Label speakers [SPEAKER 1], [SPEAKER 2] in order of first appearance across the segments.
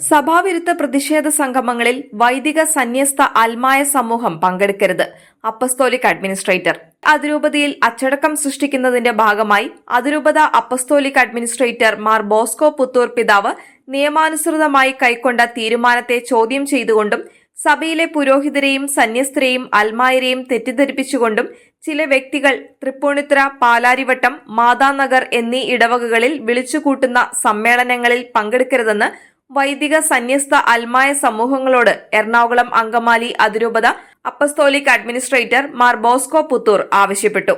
[SPEAKER 1] സഭാവിരുദ്ധ പ്രതിഷേധ സംഗമങ്ങളിൽ വൈദിക സന്യസ്ത അൽമായ സമൂഹം പങ്കെടുക്കരുത് അപ്പസ്തോലിക് അഡ്മിനിസ്ട്രേറ്റർ. അതിരൂപതയിൽ അച്ചടക്കം സൃഷ്ടിക്കുന്നതിന്റെ ഭാഗമായി അതിരൂപത അപ്പസ്തോലിക് അഡ്മിനിസ്ട്രേറ്റർ മാർ ബോസ്കോ പുത്തൂർ പിതാവ് നിയമാനുസൃതമായി കൈക്കൊണ്ട തീരുമാനത്തെ ചോദ്യം ചെയ്തുകൊണ്ടും സഭയിലെ പുരോഹിതരെയും സന്യസ്തരെയും അൽമായരെയും തെറ്റിദ്ധരിപ്പിച്ചുകൊണ്ടും ചില വ്യക്തികൾ തൃപ്പൂണിത്തുറ പാലാരിവട്ടം മാതാനഗർ എന്നീ ഇടവകകളിൽ വിളിച്ചുകൂട്ടുന്ന സമ്മേളനങ്ങളിൽ പങ്കെടുക്കരുതെന്ന് വൈദിക സന്യസ്ത അൽമായ സമൂഹങ്ങളോട് എറണാകുളം അങ്കമാലി അതിരൂപത അപ്പസ്തോലിക് അഡ്മിനിസ്ട്രേറ്റർ മാർ ബോസ്കോ പുത്തൂർ ആവശ്യപ്പെട്ടു.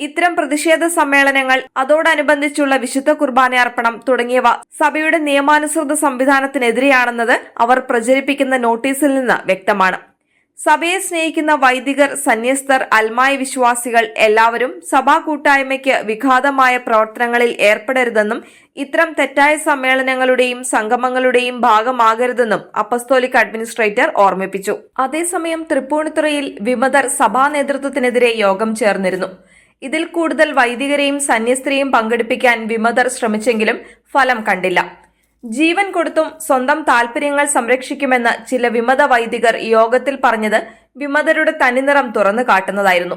[SPEAKER 1] ഇത്തരം പ്രതിഷേധ സമ്മേളനങ്ങൾ അതോടനുബന്ധിച്ചുള്ള വിശുദ്ധ കുർബാന അർപ്പണം തുടങ്ങിയവ സഭയുടെ നിയമാനുസൃത സംവിധാനത്തിനെതിരെയാണെന്നത് അവർ പ്രചരിപ്പിക്കുന്ന നോട്ടീസിൽ നിന്ന് വ്യക്തമാണ്. സഭയെ സ്നേഹിക്കുന്ന വൈദികർ സന്യസ്തർ അൽമായ വിശ്വാസികൾ എല്ലാവരും സഭാ കൂട്ടായ്മയ്ക്ക് വിഘാതമായ പ്രവർത്തനങ്ങളിൽ ഏർപ്പെടരുതെന്നും ഇത്തരം തെറ്റായ സമ്മേളനങ്ങളുടെയും സംഗമങ്ങളുടെയും ഭാഗമാകരുതെന്നും അപ്പസ്തോലിക് അഡ്മിനിസ്ട്രേറ്റർ ഓർമ്മിപ്പിച്ചു. അതേസമയം തൃപ്പൂണിത്തുറയിൽ വിമതർ സഭാ നേതൃത്വത്തിനെതിരെ യോഗം ചേർന്നിരുന്നു. ഇതിൽ കൂടുതൽ വൈദികരെയും സന്യസ്തരെയും പങ്കെടുപ്പിക്കാൻ വിമതർ ശ്രമിച്ചെങ്കിലും ഫലം കണ്ടില്ല. ജീവൻ കൊടുത്തും സ്വന്തം താൽപര്യങ്ങൾ സംരക്ഷിക്കുമെന്ന് ചില വിമത വൈദികർ യോഗത്തിൽ പറഞ്ഞത് വിമതരുടെ തനിനിറം തുറന്നു കാട്ടുന്നതായിരുന്നു.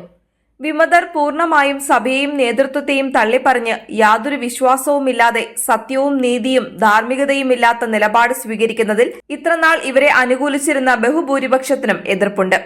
[SPEAKER 1] വിമതർ പൂർണമായും സഭയെയും നേതൃത്വത്തെയും തള്ളിപ്പറഞ്ഞ് യാതൊരു വിശ്വാസവുമില്ലാതെ സത്യവും നീതിയും ധാർമ്മികതയും ഇല്ലാത്ത നിലപാട് സ്വീകരിക്കുന്നതിൽ ഇത്രനാൾ ഇവരെ അനുകൂലിച്ചിരുന്ന ബഹുഭൂരിപക്ഷത്തിനും എതിർപ്പുണ്ട്.